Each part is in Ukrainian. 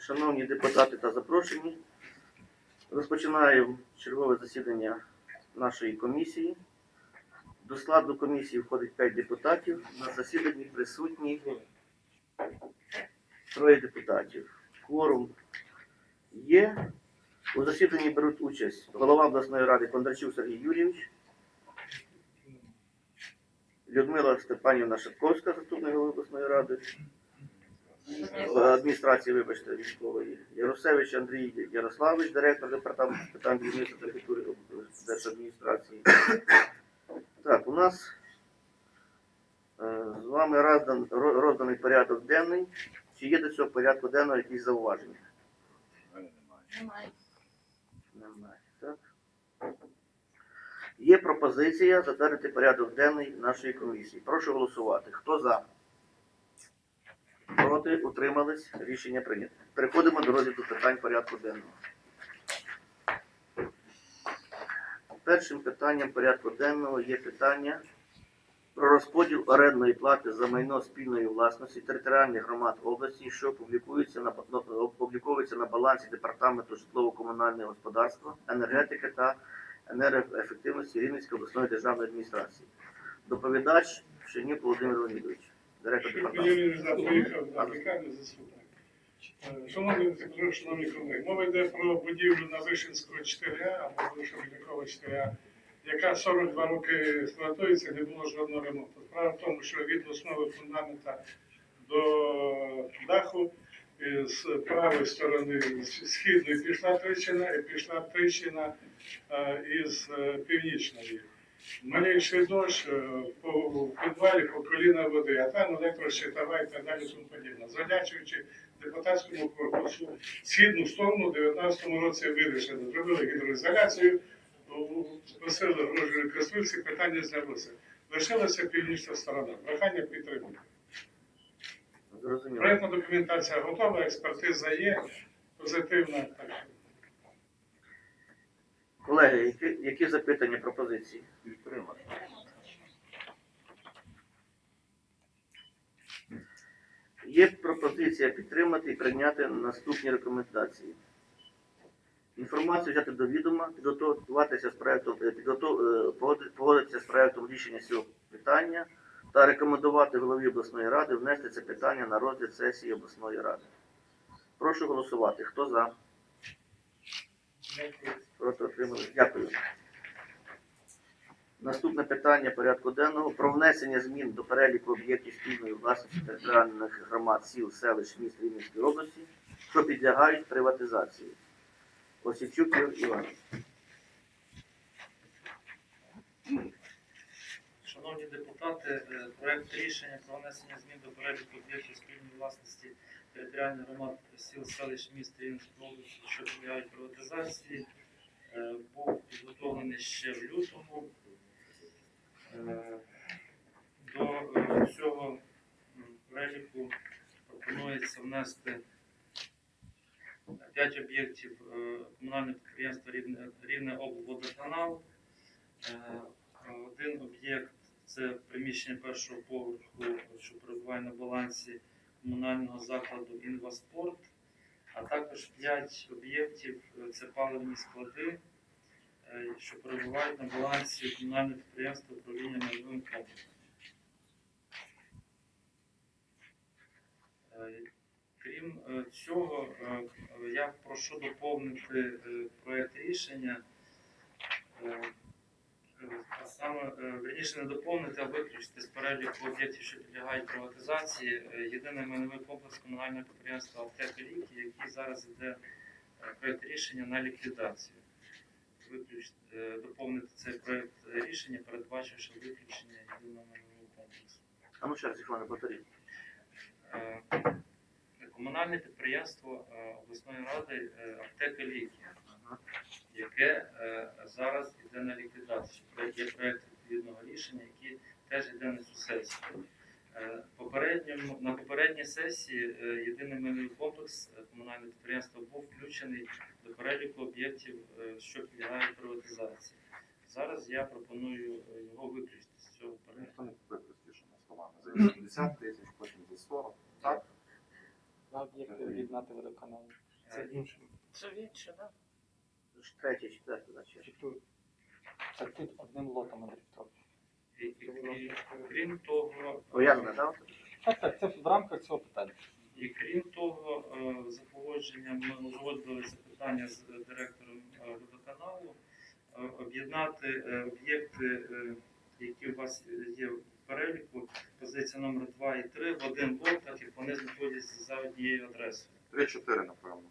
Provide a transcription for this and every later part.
Шановні депутати та запрошені, розпочинаємо чергове засідання нашої комісії. До складу комісії входить 5 депутатів. На засіданні присутні троє депутатів. Кворум є. У засіданні беруть участь голова обласної ради Кондрачук Сергій Юрійович, Людмила Степанівна Шатковська, заступник голови обласної ради, адміністрації, вибачте, військової, Яросевич Андрій Ярославович, директор департаменту питань будівництва та архітектури держадміністрації. Так, у нас е, з вами роздан, розданий порядок денний. Чи є до цього порядку денного якісь зауваження? Немає. Немає. Так. Є пропозиція затвердити порядок денний нашої комісії. Прошу голосувати. Хто за? Проти? Утримались? Рішення прийнято. Переходимо до розгляду питань порядку денного. Першим питанням порядку денного є питання про розподіл орендної плати за майно спільної власності територіальних громад області, що публікується на опубліковується на балансі департаменту житлово-комунального господарства, енергетики та енергоефективності Рівненської обласної державної адміністрації. Доповідач Шенюк Володимир Леонідович. Юрій поїхав на лікарню заступник. Е, Шановні шановні колеги, мова йде про будівлю на Вишинського 4А або Вишинського 4А, яка 42 роки експлуатується, не було жодного ремонту. Справа в тому, що від основи фундамента до даху е, з правої сторони з східної пішла трещина і пішла трещина е, із північної. Малейший дощ е, по в підвалі по коліна води, а там електрощитова і так далі тому подібне. Завдячуючи депутатському корпусу східну сторону в 19-му році вирішили, зробили гідроізоляцію, просили гроші реконструкції, питання знялося. Лишилася північна сторона. Прохання підтримати. Проєктна документація готова, експертиза є, позитивна. Колеги, які, які запитання, пропозиції? Підтримати. Є пропозиція підтримати і прийняти наступні рекомендації. Інформацію взяти до відома, підготуватися з проектом, е, е, погоди- погодитися з проектом рішення цього питання та рекомендувати голові обласної ради внести це питання на розгляд сесії обласної ради. Прошу голосувати. Хто за? Проти отримали. Дякую. Наступне питання порядку денного про внесення змін до переліку об'єктів спільної власності територіальних громад сіл, селищ, міст Рівненської області, що підлягають приватизації. Осічук Іванович. Шановні депутати, е, проект рішення про внесення змін до переліку об'єктів спільної власності територіальних громад сіл, селищ, міст Рівненської області, що підлягають приватизації, був підготовлений ще в лютому. Е, До е, цього м, переліку пропонується внести 5 об'єктів е, комунального підприємства Рівне, облводоканал. Е, один об'єкт це приміщення першого поверху, що перебуває на балансі комунального закладу Інваспорт, а також 5 об'єктів е, це паливні склади, е, що перебувають на балансі комунального підприємства управління майновим комплексом. Е, Крім е, цього, е, е, я прошу доповнити е, проект рішення. е, а саме е, верніше не доповнити, а виключити з переліку об'єктів, що підлягають приватизації, е, єдиний майновий комплекс комунального підприємства «Аптека Ліки», який зараз йде е, проект рішення на ліквідацію. Е, доповнити цей проект рішення, передбачивши виключення єдиного майнового комплексу. А ну ще Іване, повторіть. Е, Комунальне підприємство е, обласної ради е, «Аптека Ліки» яке е, зараз йде на ліквідацію. Є проєкт відповідного рішення, який теж йде на цю сесію. Е, попередньому, на попередній сесії е, єдиний майновий комплекс е, комунального підприємства був включений до переліку об'єктів, е, що підлягають приватизації. Зараз я пропоную е, його виключити з цього переліку. Ніхто не купив простішими словами. За 80 тисяч, потім за 40. Так? А об'єкти об'єднати водоканал. Це іншим. Це інше, так? Це ж Третє, четверте, значить. Чи? Це тут одним лотом і, крім того, Пов'язане, так? Так, так, це в рамках цього питання. І крім того, е, за погодженням ми узгодили це питання з директором е, водоканалу, е, об'єднати об'єкти, які у вас є в переліку, позиція номер 2 і 3 в один блок, так як вони знаходяться за однією адресою. 3-4, напевно.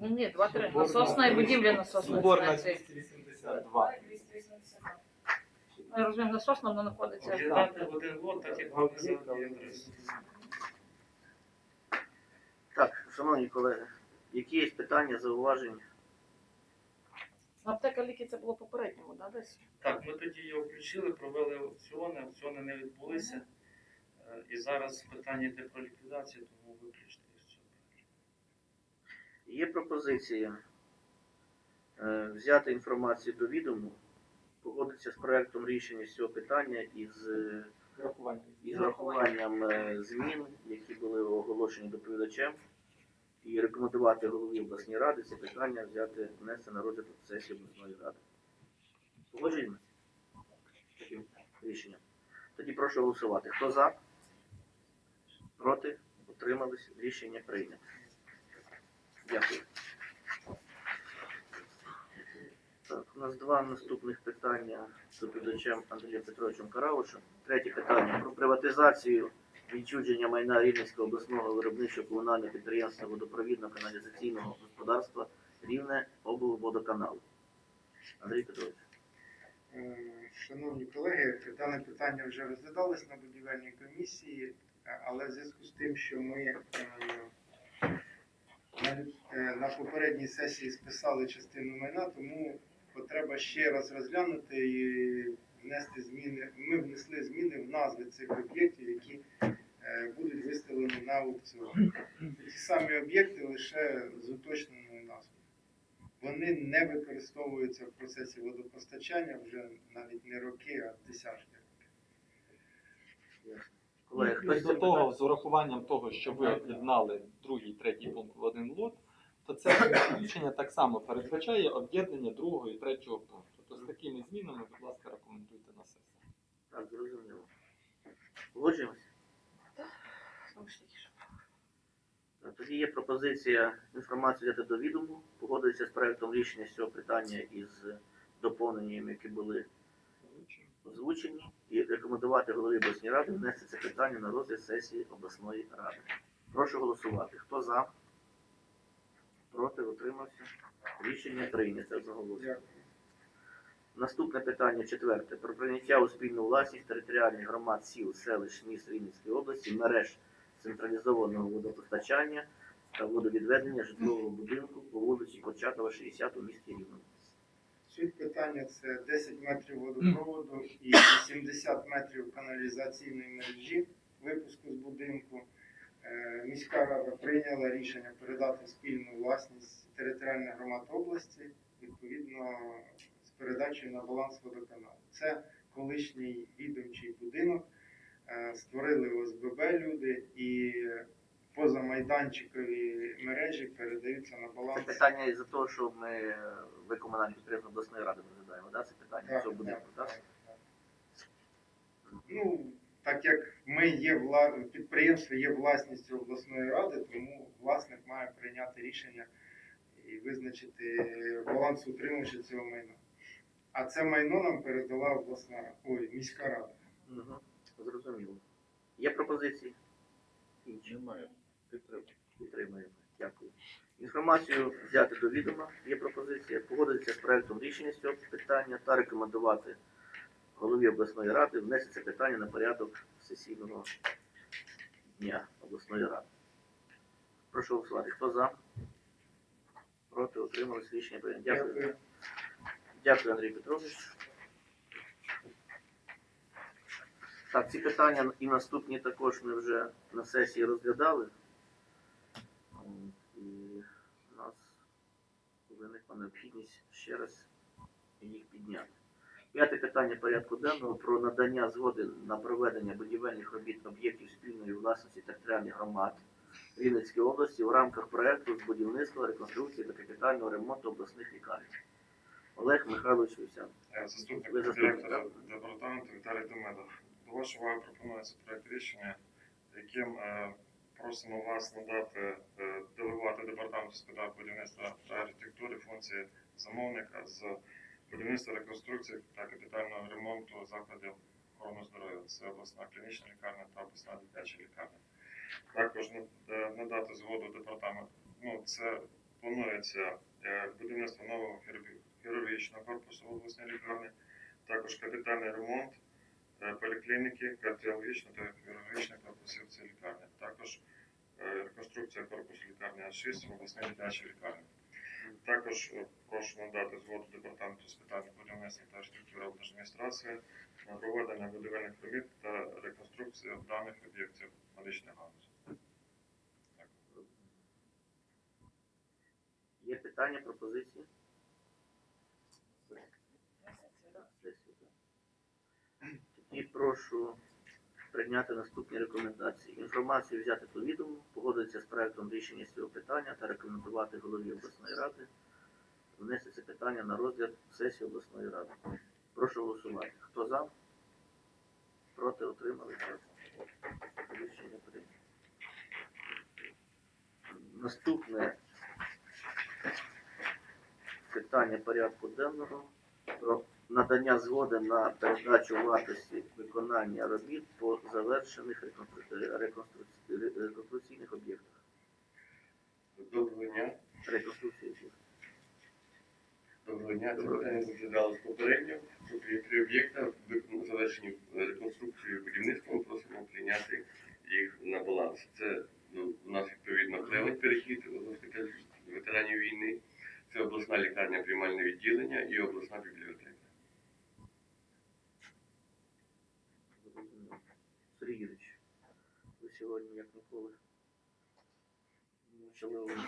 Ні, ні, два-три. Насосна і будівля насосної Соборна станції. 282. Я розумію, насосна вона знаходиться. Об'єднати в один блок, так як вони за однією адресою. Шановні колеги, які є питання, зауваження? Аптека ліки це було попередньому, да, десь? Так, ми тоді його включили, провели аукціони, аукціони не відбулися. Е, І зараз питання йде про ліквідацію, тому виключити з цього. Є пропозиція е, взяти інформацію до відому, погодитися з проектом рішення з цього питання із, е, Врахування. із врахуванням е, змін, які були оголошені доповідачем, і рекомендувати голові обласної ради це питання взяти, внести на розгляд сесії обласної ради. Погоджуємо таким рішенням. Тоді прошу голосувати. Хто за? Проти? Утримались? Рішення прийнято. Дякую. Так, у нас два наступних питання з доповідачем Андрієм Петровичем Караушем. Третє питання про приватизацію відчудження майна Рівненського обласного виробничого комунального підприємства водопровідно-каналізаційного господарства Рівне облводоканалу. Андрій Петрович. Е, Шановні колеги, дане питання вже розглядалось на будівельній комісії, е, але в зв'язку з тим, що ми е, на, попередній сесії списали частину майна, тому потреба ще раз розглянути і внести зміни. Ми внесли зміни в назви цих об'єктів, які будуть виставлені на аукціон. Ті самі об'єкти лише з уточненою назвою. Вони не використовуються в процесі водопостачання вже навіть не роки, а десятки. Колеги, хтось До того, з урахуванням того, що ви об'єднали другий, третій пункт в один лот, то це рішення так само передбачає об'єднання другого і третього пункту. То з такими змінами, будь ласка, рекомендуйте на сесію. Так, зрозуміло. Погоджуємося? Знову ж таки, що. Так, Тоді є пропозиція інформацію взяти до відому, погодитися з проектом рішення з цього питання із доповненнями, які були озвучені, і рекомендувати голові обласної ради внести це питання на розгляд сесії обласної ради. Прошу голосувати. Хто за? Проти? Утримався? Рішення прийнято одноголосно. Наступне питання четверте. Про прийняття у спільну власність територіальних громад сіл, селищ, міст Рівненської області, мереж централізованого водопостачання та водовідведення житлового будинку по вулиці Курчатова, 60 у місті Рівному. Суть питання це 10 метрів водопроводу і 80 метрів каналізаційної мережі випуску з будинку. Е, Міська рада прийняла рішення передати спільну власність територіальних громад області відповідно з передачею на баланс водоканалу. Це колишній відомчий будинок. Е, Створили ОСББ люди і позамайданчикові мережі передаються на Це баланс. питання із-за того, що ми ви комунальні підприємства обласної ради розглядаємо, да? це питання Так, цього будинку, так? так, так. Ну, так як ми є вла... підприємство є власністю обласної ради, тому власник має прийняти рішення і визначити баланс утримувача цього майна. А це майно нам передала обласна ой, міська рада. Угу. Зрозуміло. Є пропозиції? Інші. Немає. Підтримую. Підтримуємо. Дякую. Інформацію взяти до відома. Є пропозиція погодитися з проектом рішення з цього питання та рекомендувати голові обласної ради внести це питання на порядок сесійного дня обласної ради. Прошу голосувати. Хто за? Проти утримались рішення. Дякую. Дякую, Андрій Петрович. Так, ці питання і наступні також ми вже на сесії розглядали. І у нас виникла необхідність ще раз їх підняти. П'яте питання порядку денного про надання згоди на проведення будівельних робіт об'єктів спільної власності територіальних громад Вінницької області в рамках проекту з будівництва, реконструкції та капітального ремонту обласних лікарень. Олег Михайлович Вісян. Е, Заступник директора департаменту Віталій Демедов. До вашої уваги пропонується проект рішення, яким е, просимо вас надати е, делегувати департаменту з будівництва та архітектури функції замовника з будівництва реконструкції та капітального ремонту закладів охорони здоров'я. Це обласна клінічна лікарня та обласна дитяча лікарня. Також е, надати згоду департаменту. Ну, це планується будівництво нового хірургічного корпусу в обласній лікарні, також капітальний ремонт поліклініки, кардіологічного та хірургічних корпусів в цій лікарні, також е, реконструкція корпусу лікарні А6 в обласній дитячій лікарні. Також е, прошу надати згоду департаменту з питань будівництва та архітектури облдержадміністрації на проведення будівельних робіт та реконструкцію даних об'єктів медичної галузі. Є питання, пропозиції? Сесію, Тоді прошу прийняти наступні рекомендації. Інформацію взяти до відома, погодитися з проектом рішення цього питання та рекомендувати голові обласної ради внести це питання на розгляд сесії обласної ради. Прошу голосувати. Хто за? Проти отримали. Рішення прийнято. Наступне питання порядку денного про надання згоди на передачу вартості виконання робіт по завершених реконстру- реконстру- реконструкційних об'єктах. Доброго дня. Реконструкції об'єктів. Доброго дня. Це питання розглядалось попередньо. Три об'єкта, завершені реконструкцією будівництва. Ми просимо прийняти їх на баланс. Це ну, у нас відповідно плевать перехід госпіталь ветеранів війни. Це обласна лікарня приймальне відділення і обласна бібліотека. Сергій ви сьогодні, як ніколи,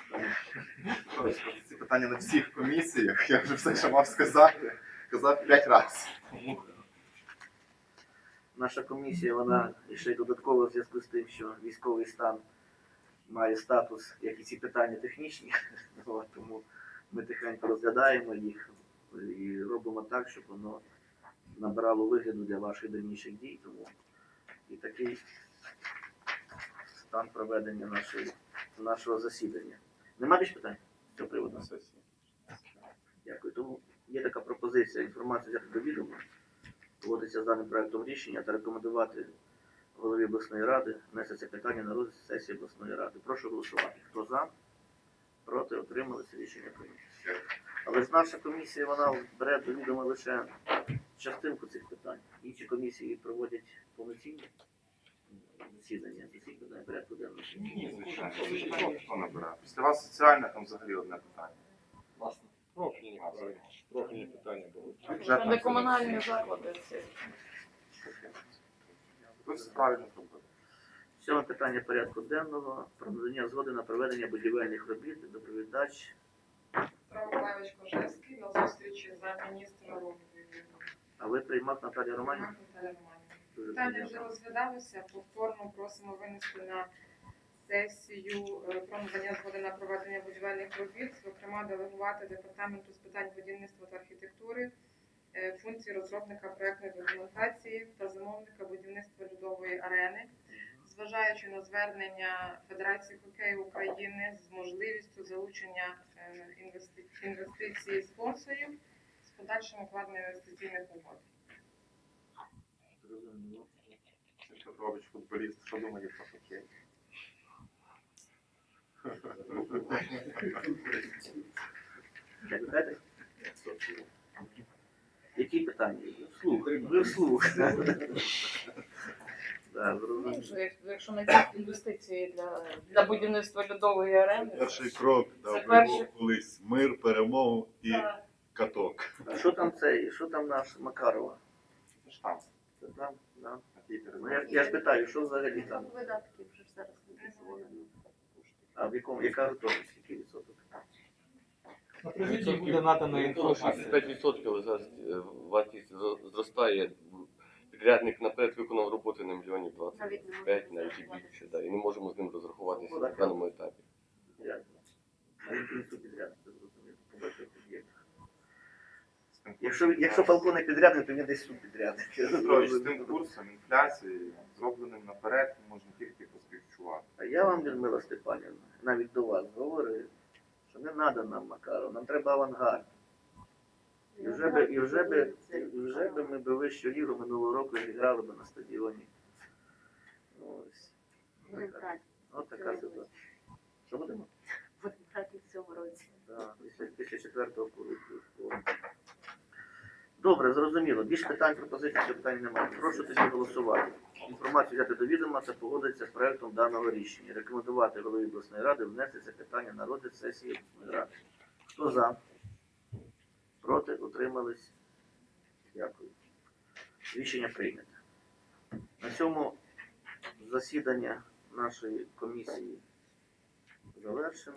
стані. Ці питання на всіх комісіях. Я вже все, що мав сказати, казав п'ять разів. Наша комісія, вона ще й додатково в зв'язку з тим, що військовий стан має статус, як і ці питання технічні, тому ми тихенько розглядаємо їх і робимо так, щоб воно набрало вигляду для ваших дальніших дій. Тому і такий стан проведення нашої, нашого засідання. Нема більш питань цього приводу? Сесії. Дякую. Тому є така пропозиція інформацію взяти до відома, погодитися з даним проектом рішення та рекомендувати голові обласної ради внести це питання на розгляд сесії обласної ради. Прошу голосувати. Хто за? Проти отрималися рішення прийнято. Але ж наша комісія вона бере до відома лише частинку цих питань. Інші комісії проводять повноцінні засідання з усіх питань порядку денного. Ні, звичайно. Хто- Хто набирає? Після вас соціальне, там взагалі одне питання. Власне. Профільні, профільні питання були. Бюджетна Не комунальні заклади. це. Ви все правильно зробили. Сьоме питання порядку денного про надання згоди на проведення будівельних робіт. Доповідач Миколаївич Кожевський на зустрічі за міністром А ви приймав Наталія Романівна? Наталя Романівна. Дуже Питання вже розглядалося. Повторно просимо винести на сесію е, про надання згоди на проведення будівельних робіт, зокрема делегувати департаменту з питань будівництва та архітектури е, функції розробника проектної документації та замовника будівництва льодової арени, зважаючи на звернення Федерації хокею України з можливістю залучення е, інвестицій спонсорів подальшим укладенням інвестиційних угод. Зрозуміло. Петрович, футболіст, що думає про хокей? Які питання? Вслух. Ви вслух. Да, Ну, як- Якщо знайти інвестиції для, для будівництва льодової арени, Перший крок Це дав перший. колись мир, перемогу і так. Каток. А що там цей? Що там наш Макарова? Це там. Це там? Да. Ну, я, я ж питаю, що взагалі там? Видатки вже все А в якому, яка готовність, який відсоток? На президії буде надана інформація. 65% зараз е, вартість зро- зростає. підрядник наперед виконав роботи на мільйонів Навіть не 25, можна навіть і більше. Да, і не можемо з ним розрахуватися Ну, на так. даному етапі. А принесу підрядник, це зрозуміло. Побачив під'єкт. З тим Якщо, якщо Фалко не підрядник, то він десь субпідрядник. Петрович, з тим курсом інфляції, зробленим наперед, можна тільки поспівчувати. А я вам, Людмила Степанівна, навіть до вас говорю, що не треба нам Макаров, нам треба авангард. І вже би, і вже би, і вже би ми би вищу лігу минулого року зіграли би на стадіоні. Ось. Брати. Ось така ситуація. Що будемо? Будемо брати в цьому році. Так, після, четвертого куру. Добре, зрозуміло. Більш питань, пропозицій, чи питань немає. Прошу тоді голосувати. Інформацію взяти до відома та погодитися з проектом даного рішення. Рекомендувати голові обласної ради внести це питання на розгляд сесії обласної ради. Хто за? Проти? Утримались? Дякую. Рішення прийнято. На цьому засідання нашої комісії завершено.